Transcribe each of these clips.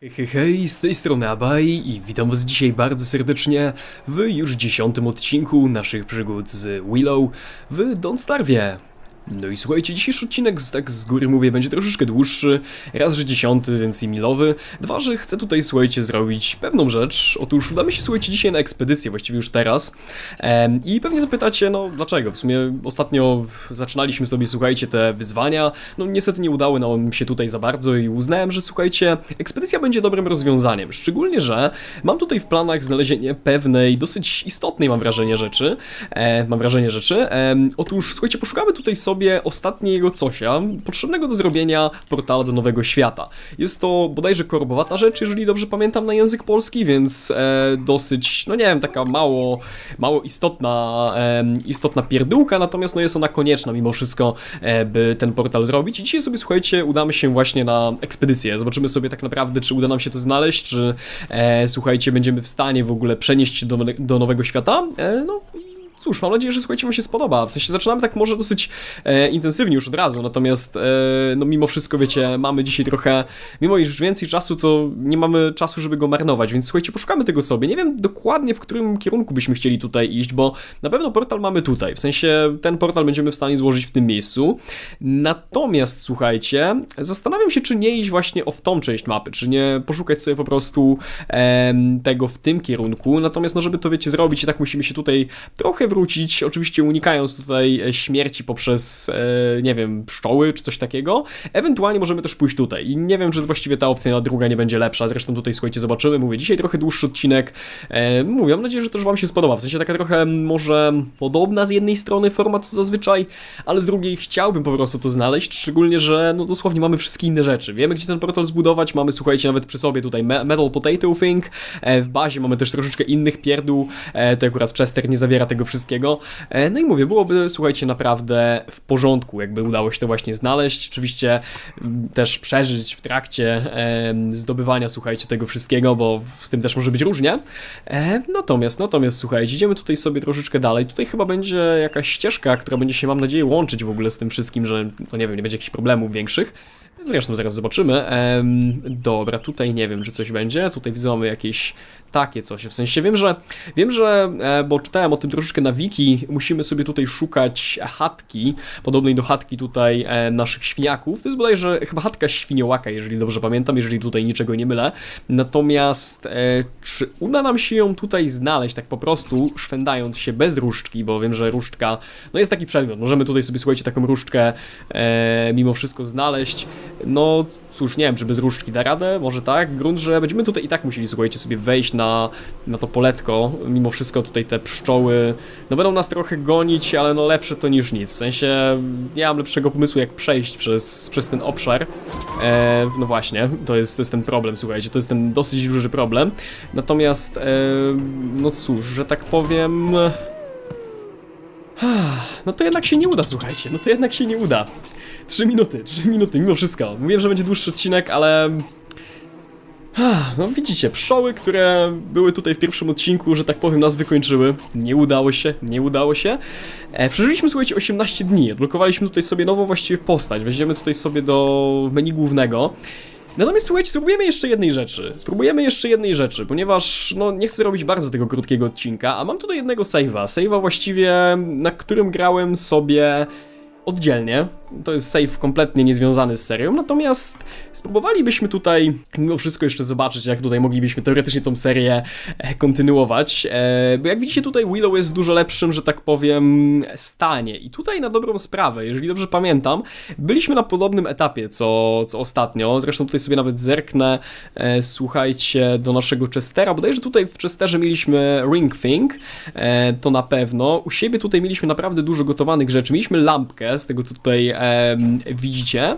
Hej, hej, z tej strony Abaj i witam was dzisiaj bardzo serdecznie w już dziesiątym odcinku naszych przygód z Willow w Don't Starwie. No i słuchajcie, dzisiejszy odcinek, tak z góry mówię, będzie troszeczkę dłuższy. Raz, że dziesiąty, więc i milowy. Dwa, że chcę tutaj, słuchajcie, zrobić pewną rzecz. Otóż udamy się, słuchajcie, dzisiaj na ekspedycję, właściwie już teraz. Em, I pewnie zapytacie, no dlaczego? W sumie ostatnio zaczynaliśmy sobie, słuchajcie, te wyzwania. No niestety nie udały nam się tutaj za bardzo i uznałem, że słuchajcie, ekspedycja będzie dobrym rozwiązaniem. Szczególnie, że mam tutaj w planach znalezienie pewnej, dosyć istotnej, mam wrażenie, rzeczy. E, mam wrażenie rzeczy. Em, otóż, słuchajcie, poszukamy tutaj sobie ostatniego cosia, potrzebnego do zrobienia portala do nowego świata. Jest to bodajże korbowata rzecz, jeżeli dobrze pamiętam na język polski, więc e, dosyć, no nie wiem, taka mało, mało istotna, em, istotna pierdółka, natomiast no jest ona konieczna mimo wszystko, e, by ten portal zrobić. I dzisiaj sobie, słuchajcie, udamy się właśnie na ekspedycję. Zobaczymy sobie tak naprawdę, czy uda nam się to znaleźć, czy e, słuchajcie, będziemy w stanie w ogóle przenieść się do, do nowego świata. E, no Cóż, mam nadzieję, że słuchajcie, wam się spodoba. W sensie zaczynamy tak może dosyć e, intensywnie już od razu, natomiast e, no mimo wszystko, wiecie, mamy dzisiaj trochę, mimo iż więcej czasu, to nie mamy czasu, żeby go marnować, więc słuchajcie, poszukamy tego sobie. Nie wiem dokładnie, w którym kierunku byśmy chcieli tutaj iść, bo na pewno portal mamy tutaj, w sensie ten portal będziemy w stanie złożyć w tym miejscu. Natomiast, słuchajcie, zastanawiam się, czy nie iść właśnie o w tą część mapy, czy nie poszukać sobie po prostu em, tego w tym kierunku, natomiast no żeby to, wiecie, zrobić, i tak musimy się tutaj trochę wrócić, oczywiście unikając tutaj e, śmierci poprzez, e, nie wiem, pszczoły czy coś takiego. Ewentualnie możemy też pójść tutaj. I nie wiem, czy właściwie ta opcja druga nie będzie lepsza, zresztą tutaj, słuchajcie, zobaczymy, mówię, dzisiaj trochę dłuższy odcinek, e, mówię, mam nadzieję, że też wam się spodoba, w sensie taka trochę może podobna z jednej strony forma co zazwyczaj, ale z drugiej chciałbym po prostu to znaleźć, szczególnie, że no dosłownie mamy wszystkie inne rzeczy, wiemy gdzie ten portal zbudować, mamy, słuchajcie, nawet przy sobie tutaj me- Metal Potato Thing, w bazie mamy też troszeczkę innych pierdół, to akurat Chester nie zawiera tego wszystkiego, e, no i mówię, byłoby, słuchajcie, naprawdę w porządku, jakby udało się to właśnie znaleźć, oczywiście m, też przeżyć w trakcie zdobywania, słuchajcie, tego wszystkiego, bo z tym też może być różnie, e, natomiast, natomiast, słuchajcie, idziemy tutaj sobie troszeczkę dalej, tutaj chyba będzie jakaś ścieżka, która będzie się, mam nadzieję, łączyć w ogóle z tym wszystkim, że, no nie wiem, nie będzie jakichś problemów większych, Zresztą zaraz zobaczymy. Em, dobra, tutaj nie wiem, czy coś będzie. Tutaj widzę mamy jakieś takie coś. W sensie wiem, że wiem, że e, bo czytałem o tym troszeczkę na wiki, musimy sobie tutaj szukać chatki, podobnej do chatki tutaj e, naszych świniaków. To jest bodajże chyba chatka świniołaka, jeżeli dobrze pamiętam, jeżeli tutaj niczego nie mylę. Natomiast e, czy uda nam się ją tutaj znaleźć tak po prostu, szwendając się bez różdżki, bo wiem, że różdżka, no jest taki przedmiot, możemy tutaj sobie, słuchajcie, taką różdżkę mimo wszystko znaleźć. No cóż, nie wiem, czy bez różdżki da radę, może tak. Grunt, że będziemy tutaj i tak musieli, słuchajcie, sobie wejść na, na to poletko. Mimo wszystko tutaj te pszczoły, no będą nas trochę gonić, ale no lepsze to niż nic. W sensie nie mam lepszego pomysłu, jak przejść przez, przez ten obszar. E, no właśnie, to jest, to jest ten problem, słuchajcie, to jest ten dosyć duży problem. Natomiast, e, no cóż, że tak powiem... No to jednak się nie uda, słuchajcie, no to jednak się nie uda. Trzy minuty, trzy minuty, mimo wszystko. Mówiłem, że będzie dłuższy odcinek, ale... Ah, No widzicie, pszczoły, które były tutaj w pierwszym odcinku, że tak powiem, nas wykończyły. Nie udało się, nie udało się. E, przeżyliśmy, słuchajcie, 18 dni. Odblokowaliśmy tutaj sobie nową właściwie postać. Weźmiemy tutaj sobie do menu głównego. Natomiast słuchajcie, spróbujemy jeszcze jednej rzeczy. Spróbujemy jeszcze jednej rzeczy, ponieważ no nie chcę robić bardzo tego krótkiego odcinka, a mam tutaj jednego save'a. Save'a właściwie, na którym grałem sobie oddzielnie. To jest save kompletnie niezwiązany z serią, natomiast spróbowalibyśmy tutaj mimo wszystko jeszcze zobaczyć, jak tutaj moglibyśmy teoretycznie tą serię e, kontynuować, e, bo jak widzicie tutaj Willow jest w dużo lepszym, że tak powiem, stanie. I tutaj na dobrą sprawę, jeżeli dobrze pamiętam, byliśmy na podobnym etapie co, co ostatnio, zresztą tutaj sobie nawet zerknę, e, słuchajcie, do naszego Chestera, bodajże tutaj w Chesterze mieliśmy Ring Thing, to na pewno, u siebie tutaj mieliśmy naprawdę dużo gotowanych rzeczy, mieliśmy lampkę, z tego co tutaj widzicie,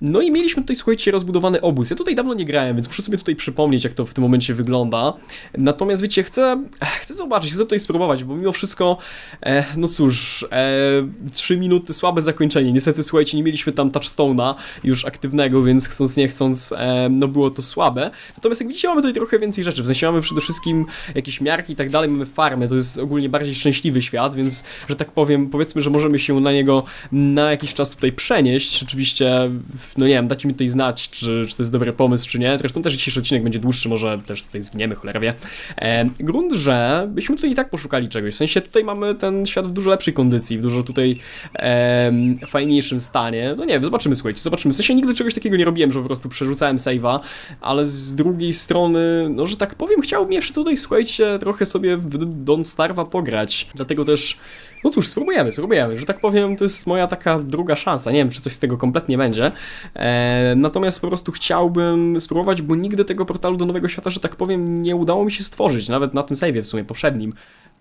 no i mieliśmy tutaj, słuchajcie, rozbudowany obóz. Ja tutaj dawno nie grałem, więc muszę sobie tutaj przypomnieć, jak to w tym momencie wygląda. Natomiast wiecie, chcę, chcę zobaczyć, chcę tutaj spróbować, bo mimo wszystko, e, no cóż, e, 3 minuty, słabe zakończenie. Niestety, słuchajcie, nie mieliśmy tam touchstone'a już aktywnego, więc chcąc nie chcąc, e, no było to słabe. Natomiast jak widzicie, mamy tutaj trochę więcej rzeczy. W sensie mamy przede wszystkim jakieś miarki i tak dalej, mamy farmę, to jest ogólnie bardziej szczęśliwy świat, więc, że tak powiem, powiedzmy, że możemy się na niego na jakiś czas tutaj przenieść. Oczywiście no nie wiem, dajcie mi tutaj znać, czy, czy to jest dobry pomysł, czy nie. Zresztą też dzisiejszy odcinek będzie dłuższy, może też tutaj zgniemy, cholera wie. E, grunt, że byśmy tutaj i tak poszukali czegoś. W sensie tutaj mamy ten świat w dużo lepszej kondycji, w dużo tutaj em, fajniejszym stanie. No nie wiem, zobaczymy, słuchajcie, zobaczymy. W sensie nigdy czegoś takiego nie robiłem, że po prostu przerzucałem save'a, ale z drugiej strony, no że tak powiem, chciałbym jeszcze tutaj, słuchajcie, trochę sobie w Don't pograć. Dlatego też, no cóż, spróbujemy, spróbujemy. Że tak powiem, to jest moja taka druga szansa. Nie wiem, czy coś z tego kompletnie będzie. E, natomiast po prostu chciałbym spróbować, bo nigdy tego portalu do Nowego Świata, że tak powiem, nie udało mi się stworzyć. Nawet na tym save'ie w sumie poprzednim.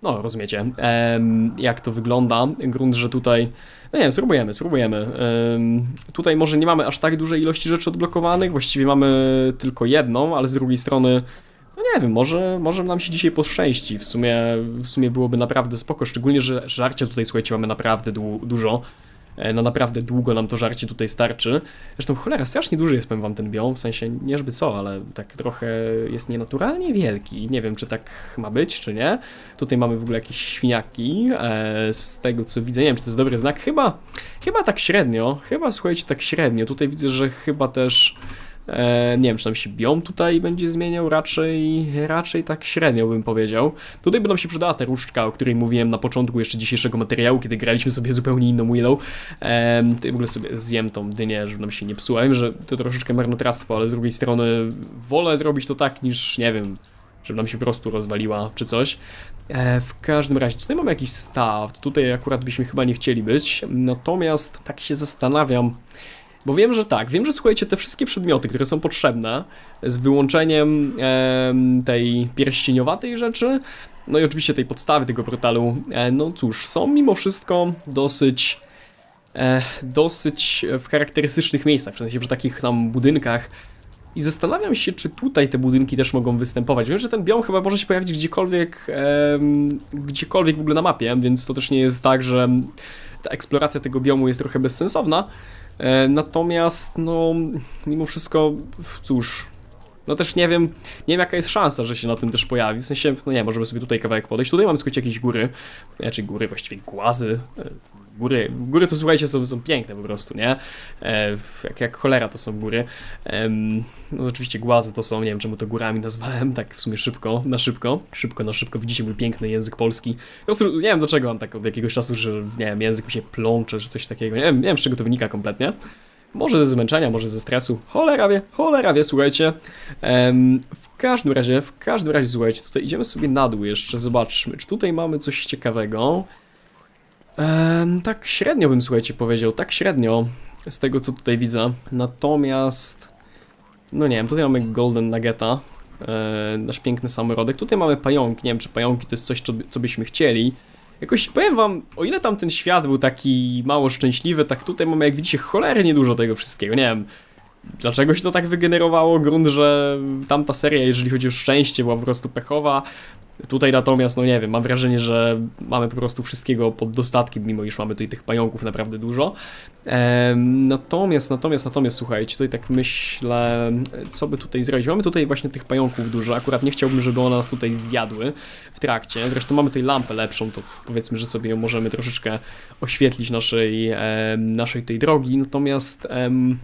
No, rozumiecie, em, jak to wygląda. Grunt, że tutaj. No nie wiem, spróbujemy, spróbujemy. Em, tutaj może nie mamy aż tak dużej ilości rzeczy odblokowanych, właściwie mamy tylko jedną, ale z drugiej strony. No nie wiem, może, może nam się dzisiaj poszczęści. W sumie, w sumie byłoby naprawdę spoko, szczególnie, że żarcia tutaj, słuchajcie, mamy naprawdę dłu- dużo. E, No naprawdę długo nam to żarcie tutaj starczy. Zresztą cholera, strasznie duży jest, powiem wam, ten biom, w sensie nie żeby co, ale tak trochę jest nienaturalnie wielki. Nie wiem, czy tak ma być, czy nie. Tutaj mamy w ogóle jakieś świniaki, e, z tego co widzę, nie wiem, czy to jest dobry znak. Chyba, chyba tak średnio, chyba słuchajcie, tak średnio. Tutaj widzę, że chyba też nie wiem, czy nam się biom tutaj będzie zmieniał, raczej, raczej tak średnio bym powiedział. Tutaj by nam się przydała ta różdżka, o której mówiłem na początku jeszcze dzisiejszego materiału, kiedy graliśmy sobie zupełnie inną Willow. E, tutaj w ogóle sobie zjem tą dynię, żeby nam się nie psuła. Wiem, że to troszeczkę marnotrawstwo, ale z drugiej strony wolę zrobić to tak, niż, nie wiem, żeby nam się po prostu rozwaliła, czy coś. E, w każdym razie, tutaj mamy jakiś staw, tutaj akurat byśmy chyba nie chcieli być, natomiast tak się zastanawiam, bo wiem, że tak, wiem, że słuchajcie, te wszystkie przedmioty, które są potrzebne, z wyłączeniem em, tej pierścieniowatej rzeczy, no i oczywiście tej podstawy tego portalu, e, no cóż, są mimo wszystko dosyć, e, dosyć w charakterystycznych miejscach, w przy takich tam budynkach. I zastanawiam się, czy tutaj te budynki też mogą występować. Wiem, że ten biom chyba może się pojawić gdziekolwiek, em, gdziekolwiek w ogóle na mapie, więc to też nie jest tak, że ta eksploracja tego biomu jest trochę bezsensowna. E, Natomiast, no, mimo wszystko, cóż, no też nie wiem, nie wiem jaka jest szansa, że się na tym też pojawi. W sensie, no nie, możemy sobie tutaj kawałek podejść. Tutaj mamy, słuchajcie, jakieś góry, znaczy góry, właściwie głazy. E, Góry, góry to słuchajcie, są, są piękne po prostu, nie? E, jak, jak cholera to są góry. No oczywiście głazy to są, nie wiem czemu to górami nazwałem, tak w sumie szybko, na szybko. Szybko, na szybko, widzicie mój piękny język polski. Po prostu nie wiem dlaczego mam tak od jakiegoś czasu, że nie wiem, język mi się plącze, czy coś takiego. Nie wiem, nie wiem z czego to wynika kompletnie. Może ze zmęczenia, może ze stresu. Cholera wie, cholera wie, słuchajcie. W każdym razie, w każdym razie, słuchajcie, tutaj idziemy sobie na dół jeszcze, zobaczmy, czy tutaj mamy coś ciekawego. Tak średnio bym, słuchajcie, powiedział, tak średnio z tego, co tutaj widzę. Natomiast, no nie wiem, tutaj mamy Golden Nuggeta, e, nasz piękny samorodek. Tutaj mamy pająki, nie wiem, czy pająki to jest coś, co byśmy chcieli. Jakoś powiem wam, o ile tam ten świat był taki mało szczęśliwy, tak tutaj mamy, jak widzicie, cholernie dużo tego wszystkiego. Nie wiem, dlaczego się to tak wygenerowało. Grunt, że tamta seria, jeżeli chodzi o szczęście, była po prostu pechowa. Tutaj natomiast, no nie wiem, mam wrażenie, że mamy po prostu wszystkiego pod dostatkiem, mimo iż mamy tutaj tych pająków naprawdę dużo. Natomiast, natomiast, natomiast, słuchajcie, tutaj tak myślę, co by tutaj zrobić. Mamy tutaj właśnie tych pająków dużo, akurat nie chciałbym, żeby one nas tutaj zjadły w trakcie. Zresztą mamy tutaj lampę lepszą, to powiedzmy, że sobie ją możemy troszeczkę oświetlić naszej, naszej tej drogi. Natomiast,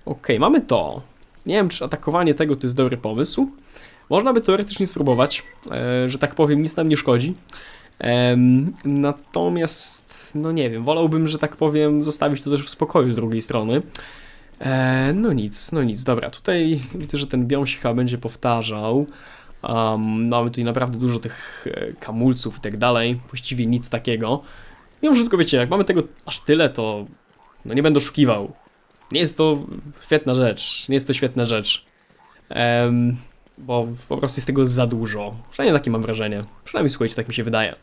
okej, mamy to. Nie wiem, czy atakowanie tego to jest dobry pomysł. Można by teoretycznie spróbować, e, że tak powiem, nic nam nie szkodzi. Natomiast, no nie wiem, wolałbym, że tak powiem, zostawić to też w spokoju z drugiej strony. E, no nic, no nic, dobra, tutaj widzę, że ten biom się chyba będzie powtarzał. Mamy tutaj naprawdę dużo tych e, kamulców i tak dalej, właściwie nic takiego. Mimo wszystko, wiecie, jak mamy tego aż tyle, to no nie będę oszukiwał. Nie jest to świetna rzecz, nie jest to świetna rzecz. Bo po prostu jest tego za dużo. Przynajmniej takie mam wrażenie. Przynajmniej słuchajcie, tak mi się wydaje.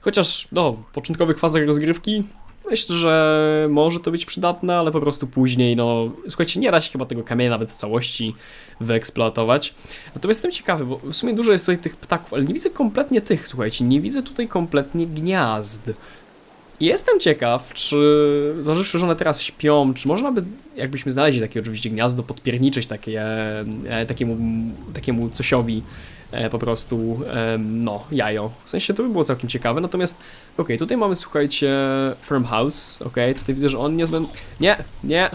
Chociaż, no, w początkowych fazach rozgrywki myślę, że może to być przydatne, ale po prostu później, no, słuchajcie, nie da się chyba tego kamienia nawet w całości wyeksploatować. Natomiast jestem ciekawy, bo w sumie dużo jest tutaj tych ptaków, ale nie widzę kompletnie tych, słuchajcie, nie widzę tutaj kompletnie gniazd. Jestem ciekaw, czy zważywszy, że one teraz śpią, czy można by, jakbyśmy znaleźli takie oczywiście gniazdo, podpierniczyć takie, e, takiemu, takiemu cosiowi e, po prostu, e, no, jajo. W sensie to by było całkiem ciekawe, natomiast, okej, tutaj mamy, słuchajcie, farmhouse, okej, tutaj widzę, że on niezbędny, nie, nie,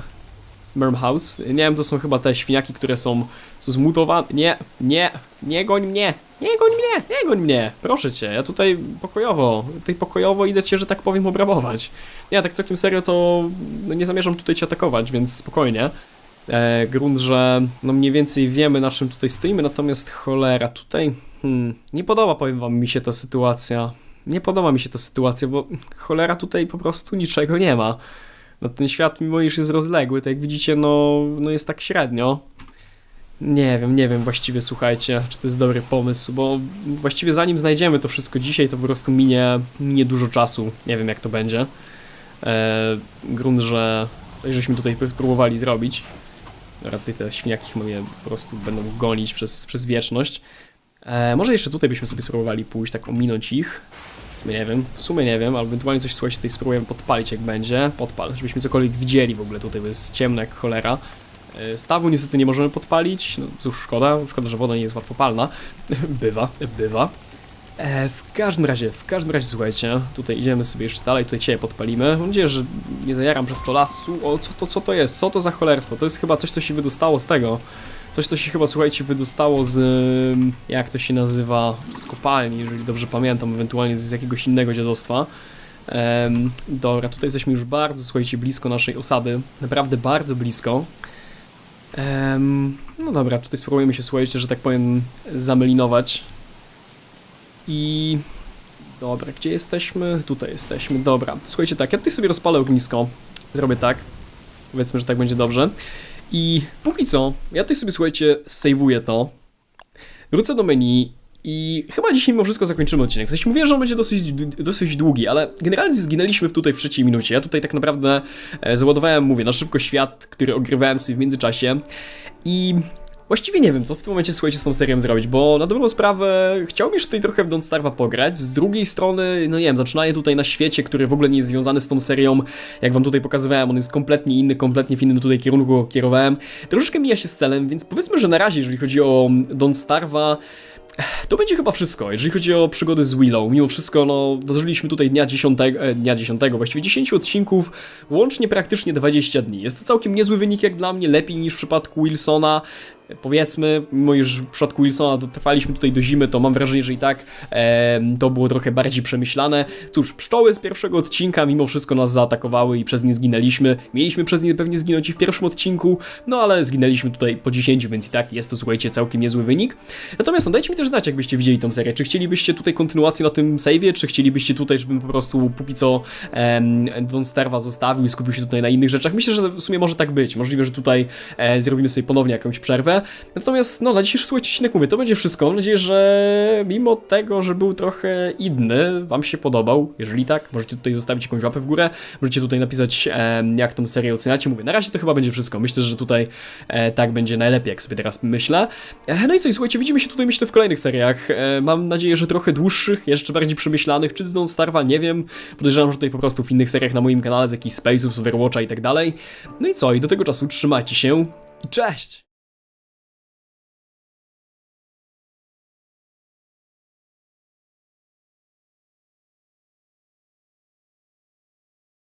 Merm House. Nie wiem, to są chyba te świniaki, które są, są zmutowane. Nie, nie, nie goń mnie, nie goń mnie, nie goń mnie. Proszę cię, ja tutaj pokojowo, tutaj pokojowo idę cię, że tak powiem, obrabować. Nie, tak całkiem serio to no, nie zamierzam tutaj cię atakować, więc spokojnie. E, grunt, że no mniej więcej wiemy na czym tutaj stoimy, natomiast cholera, tutaj hmm, nie podoba, powiem wam, mi się ta sytuacja. Nie podoba mi się ta sytuacja, bo cholera tutaj po prostu niczego nie ma. No ten świat, mimo iż jest rozległy, to jak widzicie, no, no jest tak średnio. Nie wiem, nie wiem właściwie, słuchajcie, czy to jest dobry pomysł, bo właściwie zanim znajdziemy to wszystko dzisiaj, to po prostu minie, minie dużo czasu. Nie wiem, jak to będzie. E, grunt, że żeśmy tutaj pr- próbowali zrobić. Dobra, tutaj te świniaki mnie po prostu będą gonić przez, przez wieczność. E, może jeszcze tutaj byśmy sobie spróbowali pójść, tak ominąć ich. Nie wiem, w sumie nie wiem, ale ewentualnie coś słuchajcie tutaj spróbujemy podpalić jak będzie. Podpal, żebyśmy cokolwiek widzieli w ogóle tutaj, bo jest ciemno jak cholera. E, Stawu niestety nie możemy podpalić, no cóż, szkoda, szkoda, że woda nie jest łatwopalna. bywa, bywa. E, w każdym razie, w każdym razie słuchajcie, tutaj idziemy sobie jeszcze dalej, tutaj ciebie podpalimy. Mam nadzieję, że nie zajaram przez to lasu. O, co to, co to jest? Co to za cholerstwo? To jest chyba coś, co się wydostało z tego. Coś, co się chyba, słuchajcie, wydostało z... jak to się nazywa? Z kopalni, jeżeli dobrze pamiętam, ewentualnie z jakiegoś innego dziadostwa. Em, dobra, tutaj jesteśmy już bardzo, słuchajcie, blisko naszej osady. Naprawdę bardzo blisko. Em, no dobra, tutaj spróbujemy się, słuchajcie, że tak powiem, zamelinować. I... Dobra, gdzie jesteśmy? Tutaj jesteśmy, dobra. Słuchajcie, tak, ja tutaj sobie rozpalę ognisko. Zrobię tak. Powiedzmy, że tak będzie dobrze. I póki co, ja tutaj sobie, słuchajcie, sejwuję to. Wrócę do menu i chyba dzisiaj mimo wszystko zakończymy odcinek. W sensie mówię, że on będzie dosyć, dosyć długi, ale generalnie zginęliśmy tutaj w trzeciej minucie. Ja tutaj tak naprawdę e, załadowałem, mówię, na szybko świat, który ogrywałem sobie w międzyczasie. I Właściwie nie wiem, co w tym momencie, słuchajcie, z tą serią zrobić, bo na dobrą sprawę chciałbym jeszcze tutaj trochę w Don't Starve'a pograć. Z drugiej strony, no nie wiem, zaczynaję tutaj na świecie, który w ogóle nie jest związany z tą serią. Jak wam tutaj pokazywałem, on jest kompletnie inny, kompletnie w innym tutaj kierunku kierowałem. Troszeczkę mija się z celem, więc powiedzmy, że na razie, jeżeli chodzi o Don't Starve'a, to będzie chyba wszystko, jeżeli chodzi o przygody z Willow. Mimo wszystko, no, dożyliśmy tutaj dnia 10, e, dnia 10, właściwie 10 odcinków, łącznie praktycznie 20 dni. Jest to całkiem niezły wynik jak dla mnie, lepiej niż w przypadku Wilsona. E, Powiedzmy, mimo iż w przypadku Wilsona dotrwaliśmy tutaj do zimy, to mam wrażenie, że i tak e, to było trochę bardziej przemyślane. Cóż, pszczoły z pierwszego odcinka mimo wszystko nas zaatakowały i przez nie zginęliśmy. Mieliśmy przez nie pewnie zginąć i w pierwszym odcinku, no ale zginęliśmy tutaj po 10, więc i tak jest to, słuchajcie, całkiem niezły wynik. Natomiast no, dajcie mi też znać, jakbyście widzieli tą serię. Czy chcielibyście tutaj kontynuację na tym save'ie, czy chcielibyście tutaj, żebym po prostu póki co em, Don Starva zostawił i skupił się tutaj na innych rzeczach. Myślę, że w sumie może tak być. Możliwe, że tutaj e, zrobimy sobie ponownie jakąś przerwę. Natomiast, no, na dzisiejszy słuchajcie odcinek mówię, to będzie wszystko. Mam nadzieję, że mimo tego, że był trochę inny, wam się podobał. Jeżeli tak, możecie tutaj zostawić jakąś łapę w górę. Możecie tutaj napisać, em, jak tą serię oceniacie. Mówię, na razie to chyba będzie wszystko. Myślę, że tutaj e, tak będzie najlepiej, jak sobie teraz myślę. E, no i co, i słuchajcie, widzimy się tutaj, myślę, w kolejnych seriach. E, mam nadzieję, że trochę dłuższych, jeszcze bardziej przemyślanych, czy z Don't Starva, nie wiem. Podejrzewam, że tutaj po prostu w innych seriach na moim kanale, z jakichś Space'ów, z Overwatcha i tak dalej. No i co, i do tego czasu trzymajcie się i cześć!